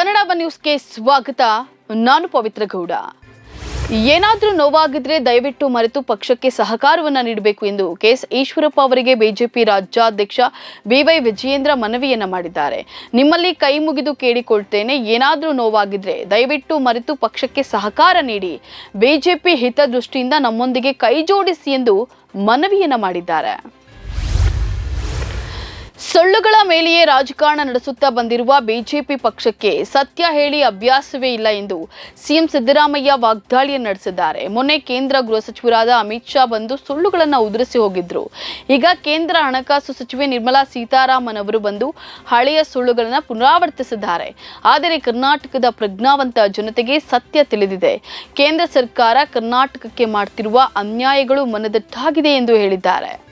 ಕನ್ನಡ ನ್ಯೂಸ್ಗೆ ಸ್ವಾಗತ. ನಾನು ಪವಿತ್ರ ಗೌಡ. ಏನಾದರೂ ನೋವಾಗಿದ್ರೆ ದಯವಿಟ್ಟು ಮರೆತು ಪಕ್ಷಕ್ಕೆ ಸಹಕಾರವನ್ನು ನೀಡಬೇಕು ಎಂದು ಕೆಎಸ್ ಈಶ್ವರಪ್ಪ ಅವರಿಗೆ ಬಿಜೆಪಿ ರಾಜ್ಯಾಧ್ಯಕ್ಷ ಬಿವೈ ವಿಜಯೇಂದ್ರ ಮನವಿಯನ್ನ ಮಾಡಿದ್ದಾರೆ. ನಿಮ್ಮಲ್ಲಿ ಕೈ ಮುಗಿದು ಕೇಳಿಕೊಳ್ತೇನೆ, ಏನಾದರೂ ನೋವಾಗಿದ್ರೆ ದಯವಿಟ್ಟು ಮರೆತು ಪಕ್ಷಕ್ಕೆ ಸಹಕಾರ ನೀಡಿ. ಬಿಜೆಪಿ ಹಿತದೃಷ್ಟಿಯಿಂದ ನಮ್ಮೊಂದಿಗೆ ಕೈ ಜೋಡಿಸಿ ಎಂದು ಮನವಿಯನ್ನ ಮಾಡಿದ್ದಾರೆ. ಸೊಳ್ಳುಗಳ ಮೇಲೆಯೇ ರಾಜಕಾರಣ ನಡೆಸುತ್ತಾ ಬಂದಿರುವ ಬಿಜೆಪಿ ಪಕ್ಷಕ್ಕೆ ಸತ್ಯ ಹೇಳಿ ಅಭ್ಯಾಸವೇ ಇಲ್ಲ ಎಂದು ಸಿಎಂ ಸಿದ್ದರಾಮಯ್ಯ ವಾಗ್ದಾಳಿಯನ್ನು ನಡೆಸಿದ್ದಾರೆ. ಮೊನ್ನೆ ಕೇಂದ್ರ ಗೃಹ ಸಚಿವರಾದ ಅಮಿತ್ ಶಾ ಬಂದು ಸುಳ್ಳುಗಳನ್ನು ಉದುರಿಸಿ ಹೋಗಿದ್ರು. ಈಗ ಕೇಂದ್ರ ಹಣಕಾಸು ಸಚಿವೆ ನಿರ್ಮಲಾ ಸೀತಾರಾಮನ್ ಅವರು ಬಂದು ಹಳೆಯ ಸುಳ್ಳುಗಳನ್ನು ಪುನರಾವರ್ತಿಸಿದ್ದಾರೆ. ಆದರೆ ಕರ್ನಾಟಕದ ಪ್ರಜ್ಞಾವಂತ ಜನತೆಗೆ ಸತ್ಯ ತಿಳಿದಿದೆ. ಕೇಂದ್ರ ಸರ್ಕಾರ ಕರ್ನಾಟಕಕ್ಕೆ ಮಾಡ್ತಿರುವ ಅನ್ಯಾಯಗಳು ಮನದಟ್ಟಾಗಿದೆ ಎಂದು ಹೇಳಿದ್ದಾರೆ.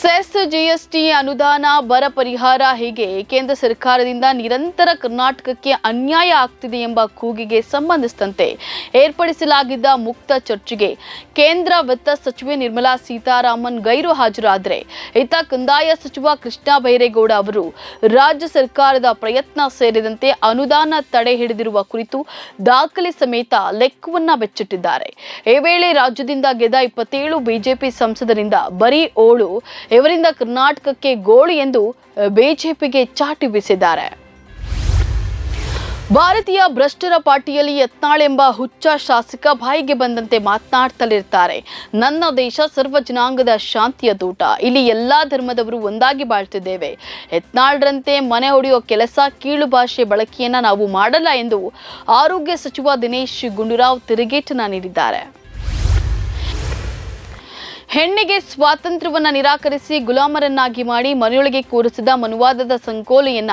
ಸೆಸ್ ಜಿಎಸ್ಟಿ ಅನುದಾನ, ಬರ ಪರಿಹಾರ ಹೀಗೆ ಕೇಂದ್ರ ಸರ್ಕಾರದಿಂದ ನಿರಂತರ ಕರ್ನಾಟಕಕ್ಕೆ ಅನ್ಯಾಯ ಆಗ್ತಿದೆ ಎಂಬ ಕೂಗಿಗೆ ಸಂಬಂಧಿಸಿದಂತೆ ಏರ್ಪಡಿಸಲಾಗಿದ್ದ ಮುಕ್ತ ಚರ್ಚೆಗೆ ಕೇಂದ್ರ ವಿತ್ತ ಸಚಿವೆ ನಿರ್ಮಲಾ ಸೀತಾರಾಮನ್ ಗೈರು ಹಾಜರಾದರೆ. ಇತ್ತ ಕಂದಾಯ ಸಚಿವ ಕೃಷ್ಣ ಬೈರೇಗೌಡ ಅವರು ರಾಜ್ಯ ಸರ್ಕಾರದ ಪ್ರಯತ್ನ ಸೇರಿದಂತೆ ಅನುದಾನ ತಡೆ ಹಿಡಿದಿರುವ ಕುರಿತು ದಾಖಲೆ ಸಮೇತ ಲೆಕ್ಕವನ್ನ ಬೆಚ್ಚಿಟ್ಟಿದ್ದಾರೆ. ಈ ವೇಳೆ ರಾಜ್ಯದಿಂದ ಗೆದ್ದ ಇಪ್ಪತ್ತೇಳು ಬಿಜೆಪಿ ಸಂಸದರಿಂದ ಬರೀ ಓಳು ಇವರಿಂದ ಕರ್ನಾಟಕಕ್ಕೆ ಗೋಳು ಎಂದು ಬಿಜೆಪಿಗೆ ಚಾಟಿ ಬೀಸಿದ್ದಾರೆ. ಭಾರತೀಯ ಭ್ರಷ್ಟರ ಪಾರ್ಟಿಯಲ್ಲಿ ಯತ್ನಾಳೆಂಬ ಹುಚ್ಚ ಶಾಸಕ ಬಾಯಿಗೆ ಬಂದಂತೆ ಮಾತನಾಡ್ತಲಿರ್ತಾರೆ. ನನ್ನ ದೇಶ ಸರ್ವ ಜನಾಂಗದ ಶಾಂತಿಯ ದೂಟ ಇಲ್ಲಿ ಎಲ್ಲಾ ಧರ್ಮದವರು ಒಂದಾಗಿ ಬಾಳ್ತಿದ್ದೇವೆ. ಯತ್ನಾಳ್ರಂತೆ ಮನೆ ಹೊಡೆಯುವ ಕೆಲಸ ಕೀಳು ಭಾಷೆ ಬಳಕೆಯನ್ನ ನಾವು ಮಾಡಲ್ಲ ಎಂದು ಆರೋಗ್ಯ ಸಚಿವ ದಿನೇಶ್ ಗುಂಡೂರಾವ್ ತಿರುಗೇಟನ ನೀಡಿದ್ದಾರೆ. ಹೆಣ್ಣಿಗೆ ಸ್ವಾತಂತ್ರ್ಯವನ್ನು ನಿರಾಕರಿಸಿ ಗುಲಾಮರನ್ನಾಗಿ ಮಾಡಿ ಮನೆಯೊಳಗೆ ಕೂರಿಸಿದ ಮನುವಾದದ ಸಂಕೋಲೆಯನ್ನ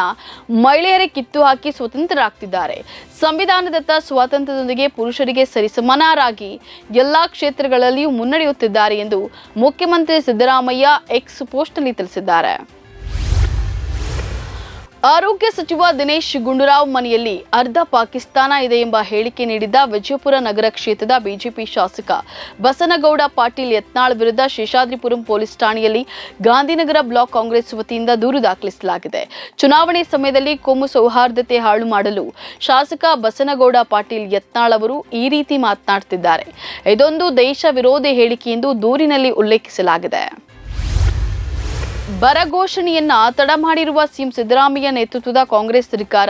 ಮಹಿಳೆಯರೇ ಕಿತ್ತು ಹಾಕಿ ಸ್ವತಂತ್ರರಾಗ್ತಿದ್ದಾರೆ. ಸಂವಿಧಾನದತ್ತ ಸ್ವಾತಂತ್ರ್ಯದೊಂದಿಗೆ ಪುರುಷರಿಗೆ ಸರಿಸಮಾನರಾಗಿ ಎಲ್ಲಾ ಕ್ಷೇತ್ರಗಳಲ್ಲಿಯೂ ಮುನ್ನಡೆಯುತ್ತಿದ್ದಾರೆ ಎಂದು ಮುಖ್ಯಮಂತ್ರಿ ಸಿದ್ದರಾಮಯ್ಯ ಎಕ್ಸ್ ಪೋಸ್ಟ್ನಲ್ಲಿ ತಿಳಿಸಿದ್ದಾರೆ. ಆರೋಗ್ಯ ಸಚಿವ ದಿನೇಶ್ ಗುಂಡೂರಾವ್ ಮನೆಯಲ್ಲಿ ಅರ್ಧ ಪಾಕಿಸ್ತಾನ ಇದೆ ಎಂಬ ಹೇಳಿಕೆ ನೀಡಿದ್ದ ವಿಜಯಪುರ ನಗರ ಕ್ಷೇತ್ರದ ಬಿಜೆಪಿ ಶಾಸಕ ಬಸನಗೌಡ ಪಾಟೀಲ್ ಯತ್ನಾಳ್ ವಿರುದ್ಧ ಶೇಷಾದ್ರಿಪುರಂ ಪೊಲೀಸ್ ಠಾಣೆಯಲ್ಲಿ ಗಾಂಧಿನಗರ ಬ್ಲಾಕ್ ಕಾಂಗ್ರೆಸ್ ವತಿಯಿಂದ ದೂರು ದಾಖಲಿಸಲಾಗಿದೆ. ಚುನಾವಣೆ ಸಮಯದಲ್ಲಿ ಕೋಮು ಸೌಹಾರ್ದತೆ ಹಾಳು ಮಾಡಲು ಶಾಸಕ ಬಸನಗೌಡ ಪಾಟೀಲ್ ಯತ್ನಾಳ್ ಅವರು ಈ ರೀತಿ ಮಾತನಾಡುತ್ತಿದ್ದಾರೆ ಇದೊಂದು ದೇಶ ವಿರೋಧಿ ಹೇಳಿಕೆ ಎಂದು ದೂರಿನಲ್ಲಿ ಉಲ್ಲೇಖಿಸಲಾಗಿದೆ. ಬರ ಘೋಷಣೆಯನ್ನ ತಡ ಮಾಡಿರುವ ಸಿಎಂ ಸಿದ್ದರಾಮಯ್ಯ ನೇತೃತ್ವದ ಕಾಂಗ್ರೆಸ್ ಸರ್ಕಾರ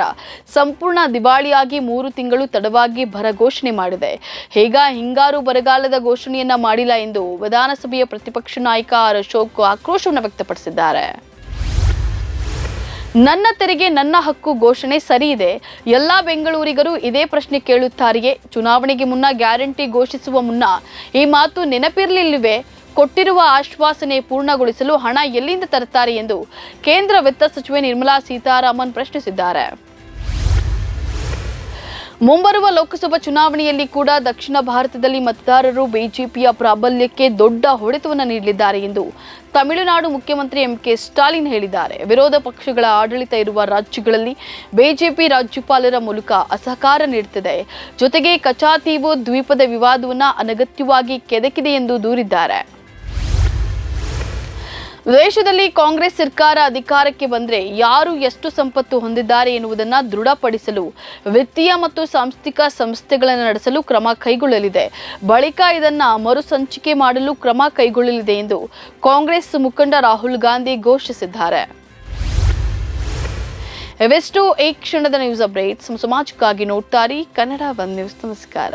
ಸಂಪೂರ್ಣ ದಿವಾಳಿಯಾಗಿ ಮೂರು ತಿಂಗಳು ತಡವಾಗಿ ಬರ ಘೋಷಣೆ ಮಾಡಿದೆ. ಹೇಗ ಹಿಂಗಾರು ಬರಗಾಲದ ಘೋಷಣೆಯನ್ನ ಮಾಡಿಲ್ಲ ಎಂದು ವಿಧಾನಸಭೆಯ ಪ್ರತಿಪಕ್ಷ ನಾಯಕ ಆರ್ ಅಶೋಕ್ ಆಕ್ರೋಶವನ್ನು ವ್ಯಕ್ತಪಡಿಸಿದ್ದಾರೆ. ನನ್ನ ತೆರಿಗೆ ನನ್ನ ಹಕ್ಕು ಘೋಷಣೆ ಸರಿ ಇದೆ. ಎಲ್ಲಾ ಬೆಂಗಳೂರಿಗರು ಇದೇ ಪ್ರಶ್ನೆ ಕೇಳುತ್ತಾರೆಯೇ ಚುನಾವಣೆಗೆ ಮುನ್ನ ಗ್ಯಾರಂಟಿ ಘೋಷಿಸುವ ಮುನ್ನ ಈ ಮಾತು ನೆನಪಿರಲಿಲ್ಲವೇ? ಕೊಟ್ಟಿರುವ ಆಶ್ವಾಸನೆ ಪೂರ್ಣಗೊಳಿಸಲು ಹಣ ಎಲ್ಲಿಂದ ತರುತ್ತಾರೆ ಎಂದು ಕೇಂದ್ರ ವಿತ್ತ ಸಚಿವೆ ನಿರ್ಮಲಾ ಸೀತಾರಾಮನ್ ಪ್ರಶ್ನಿಸಿದ್ದಾರೆ. ಮುಂಬರುವ ಲೋಕಸಭಾ ಚುನಾವಣೆಯಲ್ಲಿ ಕೂಡ ದಕ್ಷಿಣ ಭಾರತದಲ್ಲಿ ಮತದಾರರು ಬಿಜೆಪಿಯ ಪ್ರಾಬಲ್ಯಕ್ಕೆ ದೊಡ್ಡ ಹೊಡೆತವನ್ನು ನೀಡಲಿದ್ದಾರೆ ಎಂದು ತಮಿಳುನಾಡು ಮುಖ್ಯಮಂತ್ರಿ ಎಂ ಕೆ ಸ್ಟಾಲಿನ್ ಹೇಳಿದ್ದಾರೆ. ವಿರೋಧ ಪಕ್ಷಗಳ ಆಡಳಿತ ಇರುವ ರಾಜ್ಯಗಳಲ್ಲಿ ಬಿಜೆಪಿ ರಾಜ್ಯಪಾಲರ ಮೂಲಕ ಅಸಹಕಾರ ನೀಡುತ್ತಿದೆ. ಜೊತೆಗೆ ಕಚಾತೀವು ದ್ವೀಪದ ವಿವಾದವನ್ನು ಅನಗತ್ಯವಾಗಿ ಕೆದಕಿದೆ ಎಂದು ದೂರಿದ್ದಾರೆ. ದೇಶದಲ್ಲಿ ಕಾಂಗ್ರೆಸ್ ಸರ್ಕಾರ ಅಧಿಕಾರಕ್ಕೆ ಬಂದರೆ ಯಾರು ಎಷ್ಟು ಸಂಪತ್ತು ಹೊಂದಿದ್ದಾರೆ ಎನ್ನುವುದನ್ನು ದೃಢಪಡಿಸಲು ವಿತ್ತೀಯ ಮತ್ತು ಸಾಂಸ್ಥಿಕ ಸಂಸ್ಥೆಗಳನ್ನು ನಡೆಸಲು ಕ್ರಮ ಕೈಗೊಳ್ಳಲಿದೆ. ಬಳಿಕ ಇದನ್ನು ಮರುಸಂಚಿಕೆ ಮಾಡಲು ಕ್ರಮ ಕೈಗೊಳ್ಳಲಿದೆ ಎಂದು ಕಾಂಗ್ರೆಸ್ ಮುಖಂಡ ರಾಹುಲ್ ಗಾಂಧಿ ಘೋಷಿಸಿದ್ದಾರೆ. ಇವೆಷ್ಟು ಈ ಕ್ಷಣದ ನ್ಯೂಸ್ ಅಪ್ಡೇಟ್ಸ್. ಸಮಾಜಕ್ಕಾಗಿ ನೋಡ್ತಾರಿ ಕನ್ನಡ ಒನ್ ನ್ಯೂಸ್. ನಮಸ್ಕಾರ.